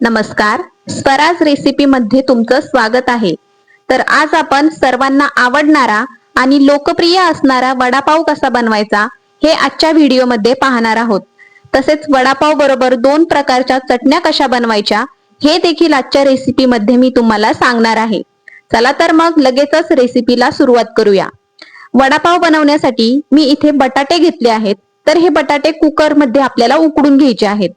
नमस्कार. स्वराज रेसिपी मध्ये तुमचं स्वागत आहे. तर आज आपण सर्वांना आवडणारा आणि लोकप्रिय असणारा वडापाव कसा बनवायचा हे आजच्या व्हिडिओमध्ये पाहणार आहोत. तसेच वडापाव बरोबर दोन प्रकारच्या चटण्या कशा बनवायच्या हे देखील आजच्या रेसिपीमध्ये मी तुम्हाला सांगणार आहे. चला तर मग लगेचच रेसिपीला सुरुवात करूया. वडापाव बनवण्यासाठी मी इथे बटाटे घेतले आहेत. तर हे बटाटे कुकरमध्ये आपल्याला उकडून घ्यायचे आहेत.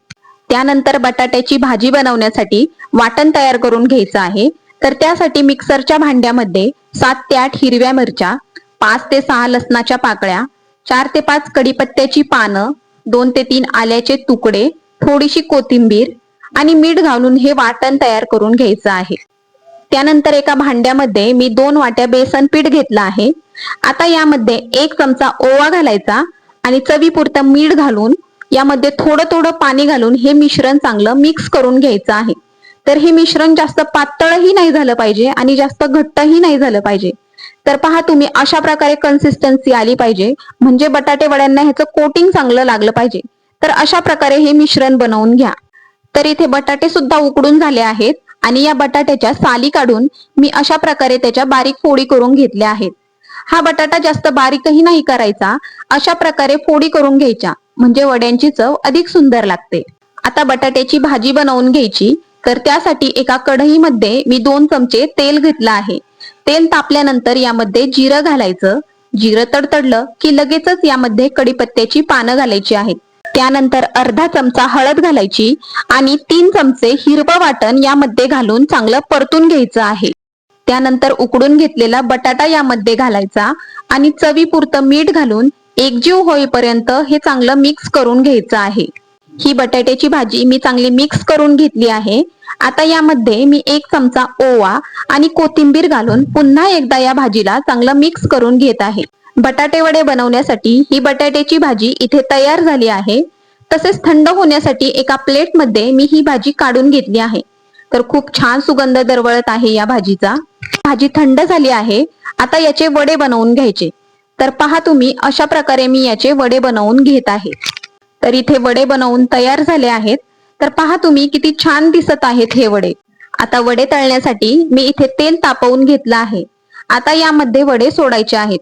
त्यानंतर बटाट्याची भाजी बनवण्यासाठी वाटण तयार करून घ्यायचं आहे. तर त्यासाठी मिक्सरच्या भांड्यामध्ये सात ते आठ हिरव्या मिरच्या पाच ते सहा लसणाच्या पाकळ्या चार ते पाच कडीपत्त्याची पानं दोन ते तीन आल्याचे तुकडे थोडीशी कोथिंबीर आणि मीठ घालून हे वाटण तयार करून घ्यायचं आहे. त्यानंतर एका भांड्यामध्ये मी दोन वाट्या बेसन पीठ घेतलं आहे. आता यामध्ये एक चमचा ओवा घालायचा आणि चवीपुरतं मीठ घालून यामध्ये थोडं थोडं पाणी घालून हे मिश्रण चांगलं मिक्स करून घ्यायचं आहे. तर हे मिश्रण जास्त पातळही नाही झालं पाहिजे आणि जास्त घट्टही नाही झालं पाहिजे. तर पहा तुम्ही अशा प्रकारे कन्सिस्टन्सी आली पाहिजे. म्हणजे बटाटे वड्यांना ह्याचं कोटिंग चांगलं लागलं पाहिजे. तर अशा प्रकारे हे मिश्रण बनवून घ्या. तर इथे बटाटे सुद्धा उकडून झाले आहेत आणि या बटाट्याच्या साली काढून मी अशा प्रकारे त्याच्या बारीक फोडी करून घेतल्या आहेत. हा बटाटा जास्त बारीकही नाही करायचा. अशा प्रकारे फोडी करून घ्यायच्या. म्हणजे वड्यांची चव अधिक सुंदर लागते. आता बटाट्याची भाजी बनवून घ्यायची तर त्यासाठी एका कढईमध्ये मी दोन चमचे तेल घेतलं आहे. तेल तापल्यानंतर यामध्ये जिरं घालायचं. जिरं तडतडलं की लगेचच यामध्ये कडीपत्त्याची पानं घालायची आहेत. त्यानंतर अर्धा चमचा हळद घालायची आणि तीन चमचे हिरवं वाटण यामध्ये घालून चांगलं परतून घ्यायचं आहे. त्यानंतर उकडून घेतलेला बटाटा यामध्ये घालायचा आणि चवीपुरतं मीठ घालून एकजीव होईपर्यंत हे चांगलं मिक्स करून घ्यायचं आहे. ही बटाट्याची भाजी मी चांगली मिक्स करून घेतली आहे. आता यामध्ये मी एक चमचा ओवा आणि कोथिंबीर घालून पुन्हा एकदा या भाजीला चांगलं मिक्स करून घेत आहे. बटाटे वडे बनवण्यासाठी ही बटाट्याची भाजी इथे तयार झाली आहे. तसेच थंड होण्यासाठी एका प्लेटमध्ये मी ही भाजी काढून घेतली आहे. तर खूप छान सुगंध दरवळत आहे या भाजीचा. भाजी थंड झाली आहे. आता याचे वडे बनवून घ्यायचे. तर पहा तुम्ही अशा प्रकारे मी याचे वडे बनवून घेत आहे. तर इथे वडे बनवून तयार झाले आहेत. तर पहा तुम्ही किती छान दिसत आहेत हे वडे. आता वडे तळण्यासाठी मी इथे तेल तापवून घेतलं आहे. आता यामध्ये वडे सोडायचे आहेत.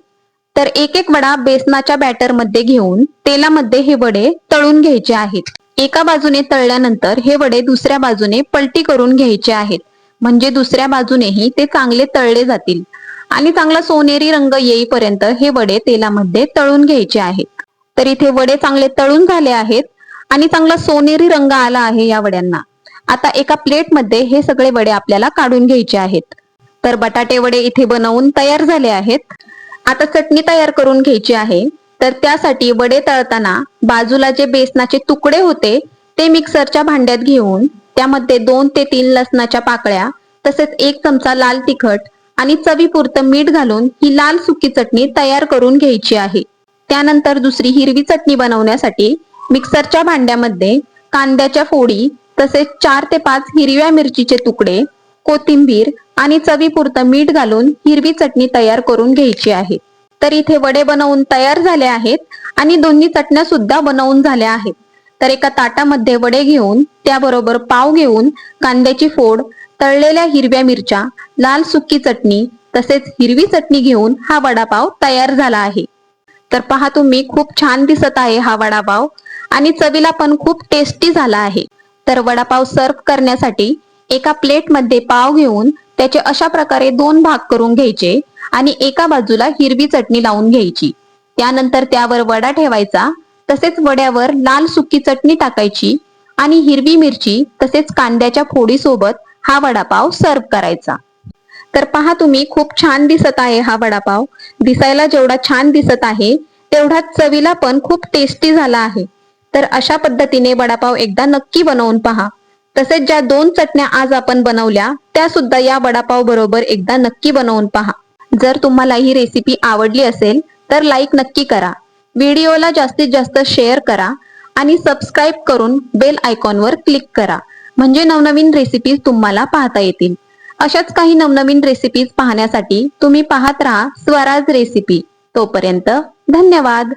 तर एक एक वडा बेसनाच्या बॅटरमध्ये घेऊन तेलामध्ये हे वडे तळून घ्यायचे आहेत. एका बाजूने तळल्यानंतर हे वडे दुसऱ्या बाजूने पलटी करून घ्यायचे आहेत. म्हणजे दुसऱ्या बाजूनेही ते चांगले तळले जातील. आणि चांगला सोनेरी रंग येईपर्यंत हे वडे तेलामध्ये तळून घ्यायचे आहेत. तर इथे वडे चांगले तळून झाले आहेत आणि चांगला सोनेरी रंग आला आहे या वड्यांना. आता एका प्लेटमध्ये हे सगळे वडे आपल्याला काढून घ्यायचे आहेत. तर बटाटे वडे इथे बनवून तयार झाले आहेत. आता चटणी तयार करून घ्यायची आहे. तर त्यासाठी वडे तळताना बाजूला जे बेसनाचे तुकडे होते ते मिक्सरच्या भांड्यात घेऊन त्यामध्ये दोन ते तीन लसणाच्या पाकळ्या तसेच एक चमचा लाल तिखट आणि चवीपुरतं मीठ घालून ही लाल सुकी चटणी तयार करून घ्यायची आहे. त्यानंतर दुसरी हिरवी चटणी बनवण्यासाठी मिक्सरच्या भांड्यामध्ये कांद्याच्या फोडी तसेच चार ते पाच हिरव्या मिरचीचे तुकडे कोथिंबीर आणि चवीपुरतं मीठ घालून हिरवी चटणी तयार करून घ्यायची आहे. तर इथे वडे बनवून तयार झाले आहेत आणि दोन्ही चटण्या सुद्धा बनवून झाल्या आहेत. तर एका ताटामध्ये वडे घेऊन त्याबरोबर पाव घेऊन कांद्याची फोड तळलेल्या हिरव्या मिरच्या लाल सुकी चटणी तसेच हिरवी चटणी घेऊन हा वडापाव तयार झाला आहे. तर पहा तुम्ही खूप छान दिसत आहे हा वडापाव आणि चवीला पण खूप टेस्टी झाला आहे. तर वडापाव सर्व करण्यासाठी एका प्लेटमध्ये पाव घेऊन त्याचे अशा प्रकारे दोन भाग करून घ्यायचे आणि एका बाजूला हिरवी चटणी लावून घ्यायची. त्यानंतर त्यावर वडा ठेवायचा तसेच वड्यावर लाल सुकी चटणी टाकायची आणि हिरवी मिरची तसेच कांद्याच्या फोडी सोबत हा वडापाव सर्व करायचा. तर पहा तुम्ही खूप छान दिसत आहे हा वडापाव. दिसायला जेवढा छान दिसत आहे तेवढा चवीला पण खूप टेस्टी झाला आहे. तर अशा पद्धतीने वडापाव एकदा नक्की बनवून पहा. तसेच ज्या दोन चटण्या आज आपण बनवल्या त्या सुद्धा या वडापाव बरोबर एकदा नक्की बनवून पहा. जर तुम्हाला ही रेसिपी आवडली असेल तर लाईक नक्की करा. व्हिडिओला जास्तीत जास्त शेअर करा आणि सबस्क्राईब करून बेल आयकॉनवर क्लिक करा. म्हणजे नवनवीन रेसिपीज तुम्हाला पाहता येतील. अशाच काही नवनवीन रेसिपीज पाहण्यासाठी तुम्ही पाहत राहा स्वराज रेसिपी तोपर्यंत धन्यवाद.